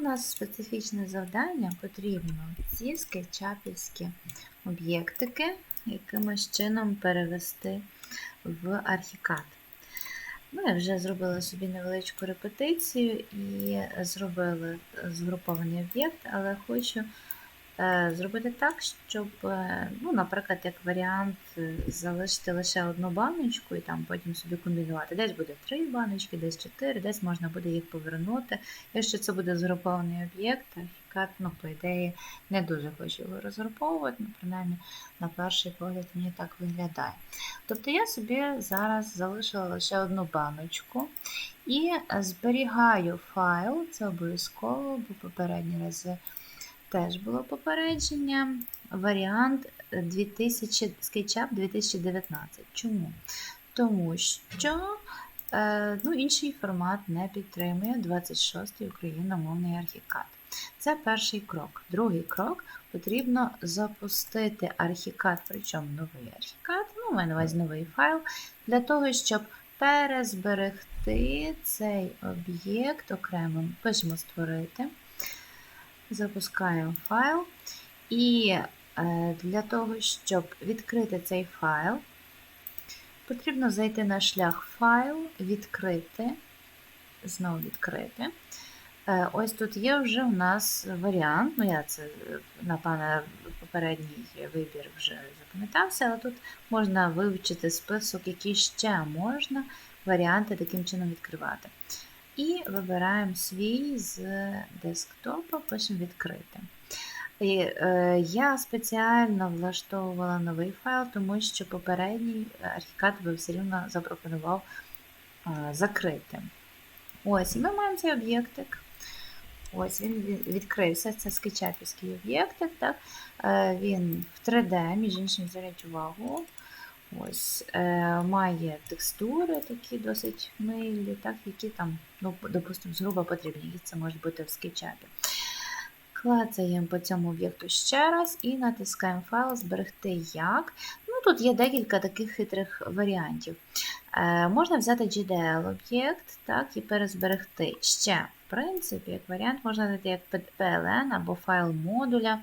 нас специфічне завдання, потрібно ці скетчапівські об'єктики якимось чином перевести в архікад. Ми вже зробили собі невеличку репетицію і зробили згрупований об'єкт, але хочу зробити так, щоб, е, ну, наприклад, як варіант, е, залишити лише одну баночку і там потім собі комбінувати. Десь буде три баночки, десь чотири, десь можна буде їх повернути. Якщо це буде згрупований об'єкт, архікад, ну, по ідеї, не дуже хочу його розгруповувати, ну, принаймні на перший погляд мені так виглядає. Тобто я собі зараз залишила лише одну баночку і зберігаю файл, це обов'язково, бо попередні рази теж було попередження. Варіант 2000, SketchUp 2019. Чому? Тому що е, ну, інший формат не підтримує 26-й україномовний архікад. Це перший крок. Другий крок потрібно запустити архікад, причому новий архікад, ну, маю на увазі новий файл, для того, щоб перезберегти цей об'єкт окремим. Пишемо створити, запускаємо файл. І е, для того, щоб відкрити цей файл, потрібно зайти на шлях файл, відкрити, знову відкрити. Е, Ось тут є вже у нас варіант. Ну, я це, напевне, попередній вибір вже запам'ятався, але тут можна вивчити список, які ще можна варіанти таким чином відкривати. І вибираємо свій з десктопа, пишемо відкрити. І, е, Я спеціально влаштовувала новий файл, тому що попередній архікад би все рівно запропонував е, закрити. Ось, і ми маємо цей об'єктик. Ось він відкрився, це скетчапівський об'єктик. Е, Він в 3D, між іншим, зверніть увагу. Ось, е, Має текстури такі досить милі, так, які там, ну, допустимо, згруба потрібні, які це може бути в скетчапі. Клацаємо по цьому об'єкту ще раз і натискаємо файл Зберегти як. Ну, Тут є декілька таких хитрих варіантів. Е, Можна взяти GDL-об'єкт так, і перезберегти. Ще, принципі, як варіант, можна знайти як PLN або файл модуля.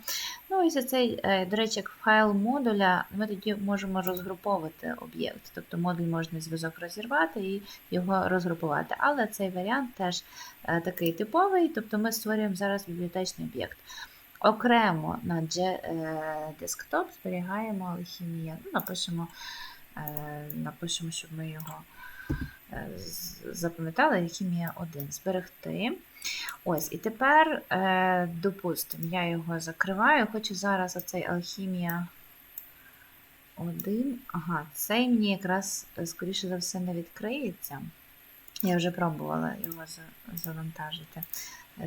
Ну, ось цей, е, До речі, як файл модуля, ми тоді можемо розгруповувати об'єкт. Тобто модуль можна зв'язок розірвати і його розгрупувати. Але цей варіант теж е, такий типовий, тобто ми створюємо зараз бібліотечний об'єкт. Окремо на desktop зберігаємо алхімія. Ну, напишемо, е, напишемо, щоб ми його е, запам'ятали, алхімія 1. Зберегти. Ось, І тепер, е, допустимо, я його закриваю. Хочу зараз оцей алхімія 1. Ага, цей мені якраз, скоріше за все, не відкриється. Я вже пробувала його завантажити.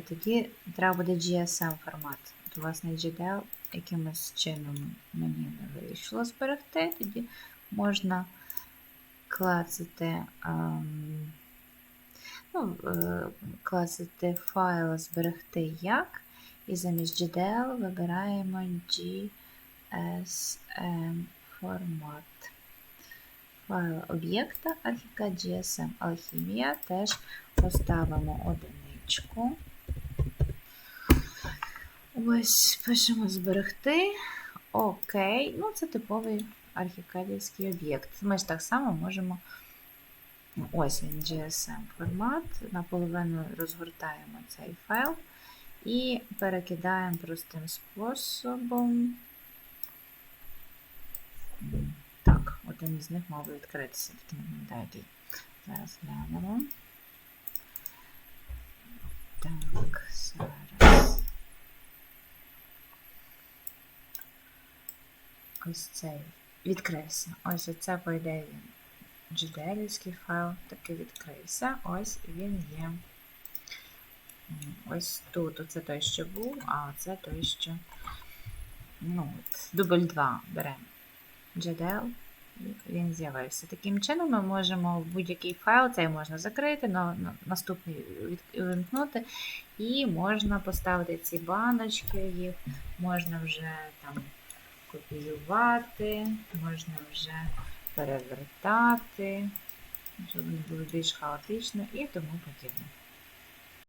Тоді треба буде GSM формат. От, власне, GDL якимось чином мені не вийшло зберегти, тоді можна клацати, ну, е, клацати файл зберегти як, і замість GDL вибираємо GSM формат. Файл об'єкта архіка GSM Алхімія теж поставимо одиничку. Ось, пишемо зберегти. Окей. Ну, це типовий архікадівський об'єкт. Ми ж так само можемо. Ось він, GSM формат. Наполовину розгортаємо цей файл і перекидаємо простим способом. Так, один із них мав відкритися, тільки не пам'ятаю. Зараз глянемо. Так, зараз. Ось цей відкрився. Ось оце, по ідеї, GDL файл таки відкрився. Ось він є. Ось тут. Оце той, що був, а оце той, що. Ну, от, дубль 2 беремо. GDL, він з'явився. Таким чином ми можемо будь-який файл, цей можна закрити, на, наступний вимкнути, і можна поставити ці баночки, їх можна вже там копіювати, можна вже перевертати, щоб не було більш хаотично і тому подібне.